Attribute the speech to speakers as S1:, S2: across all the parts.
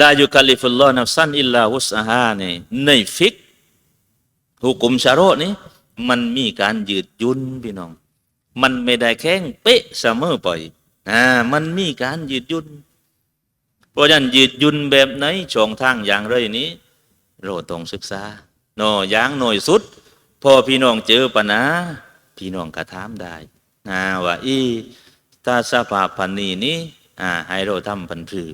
S1: ลายุคาลิฟุลลอฮ์นัฟซันอิลลาฮุสอาฮานี่ในฟิกหุกุมชาโรนี้มันมีการยืดยุ่นพี่น้อง มันไม่ได้แข็งเป๊ะเสมอไปอ่ามันมีการยืดยุ่นเพราะฉะนั้นยืดยุ่นแบบไหนช่องทางอย่างไรนี้ เราต้องศึกษาโนอย่างหน่อยสุด พอพี่น้องเจอปัญหาพี่น้องกระถามได้นะว่าอีถ้าสภาพพันนี้นี้อ่าให้เราทำพันพือ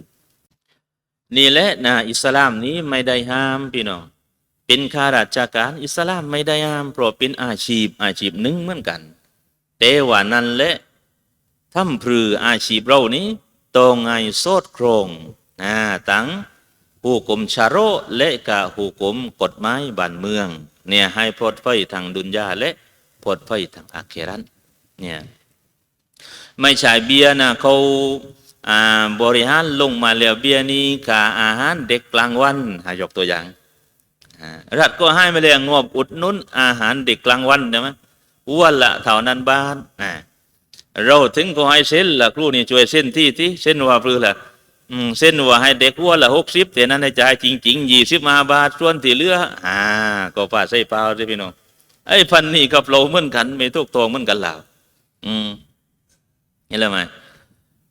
S1: นี่แหละนะอิสลามนี้ไม่ได้ห้ามพี่น้องเป็นข้าราชการอิสลามไม่ได้ห้ามเพราะเป็นอาชีพอาชีพหนึ่งเหมือนกัน แต่ว่านั้นแหละทำพรืออาชีพเรานี้ต้องไงโซดโครงนะตั้งผู้กลมชาโรและกะผู้กลมกฎหมายบ้านเมือง เนี่ยให้ปลดไฟทางดุนยาและปลดไฟทางอาเครันเนี่ยไม่ใช่เบียนะเขา บริหารลงมาแล้วเบียนี้กาอาหารเด็กกลางวันหายกตัวอย่างรัฐก็ให้มาแล้วงบอุดหนุนอาหารเด็กกลางวันใช่ไหมวันละเท่านั้นบ้านเราถึงก็ให้เส้นละครูนี่ช่วยเส้นที่ที่เส้นว่าพลือละเส้นว่าให้เด็กวัวละหกสิบแต่นั้นในใจายจริงยี่สิบมาบาทส่วนที่เหลืออ่าก็ป้าใส่เปล่าใช่พี่น้องไอ้พันนี่กับเราเหมือนกันไม่ทุกทองเหมือนกันแล้วอืมเห็นแล้วไหม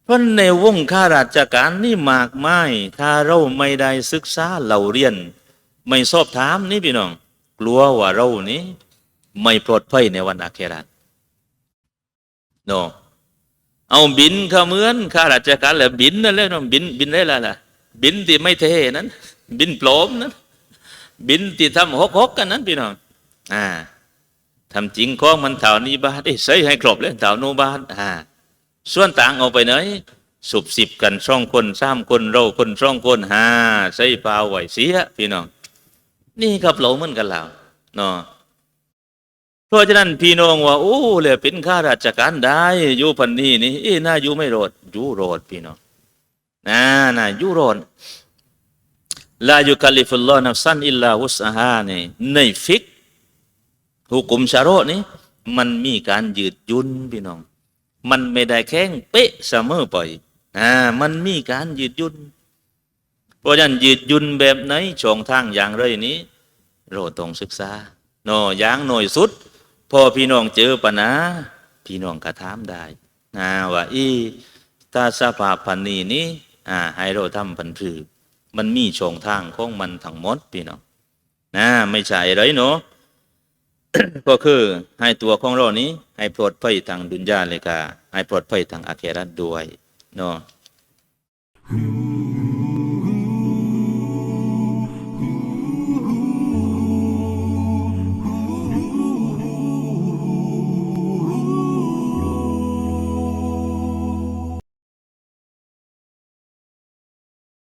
S1: เพราะในวงข้าราชการนี่มากมายถ้าเราไม่ได้ศึกษาเราเรียน ไม่สอบถามนี่พี่น้อง กลัวว่าเรานี้ไม่ปลอดภัยในวันอาเคราตโนเอาบินข้าเหมือนข้าราชการแหละบินนั่นแหละบินบินได้ละล่ะ บินที่ไม่เท่นั้น บินปลอมนั้น บินที่ทำหกหกกันนั้นพี่น้องอ่าทำจริงของมันเท่านีบาทเอ้ใส่ให้ครบเลยเท่าโนบาทอ่า ส่วนต่างเอาไปไหนสุบสิบกันสองคนสามคนเราคนสองคนห้าใส่เปล่าไหวเสียพี่น้อง นี่กับเราเหมือนกันแล้วเนาะเพราะฉะนั้นพี่น้องว่าโอ้เลยเป็นข้าราชการได้อยู่พันนี้นี่เอ้น่าอยู่ไม่รอดอยู่รอดพี่น้องน่าน่าอยู่รอดลายุคลิฟุลลอฮ์นัฟซันอิลลาฮุสอาฮานี่ในฟิก หุกุมชาโรนี้มันมีการยืดยุ่นพี่น้อง มันไม่ได้แข็งเป๊ะเสมอไปอ่ามันมีการยืดยุ่น เพราะฉะนั้นยืดยุ่นแบบไหนช่องทางอย่างไรนี้ เราต้องศึกษาโนอย่างหน่อยสุดพอพี่น้องเจอปัญหาพี่น้องกระถามได้นะว่าอีถ้าสภาพันนีนี้อ่าให้เราทำพันธุ์พืชมันมีช่องทางของมันทั้งหมดพี่น้องนะไม่ใช่ไรเนาะ ก็คือให้ตัวของเรานี้ ให้ปลอดภัยทางดุนยาเลยกาให้ปลอดภัยทางอาเครัตด้วยเนาะ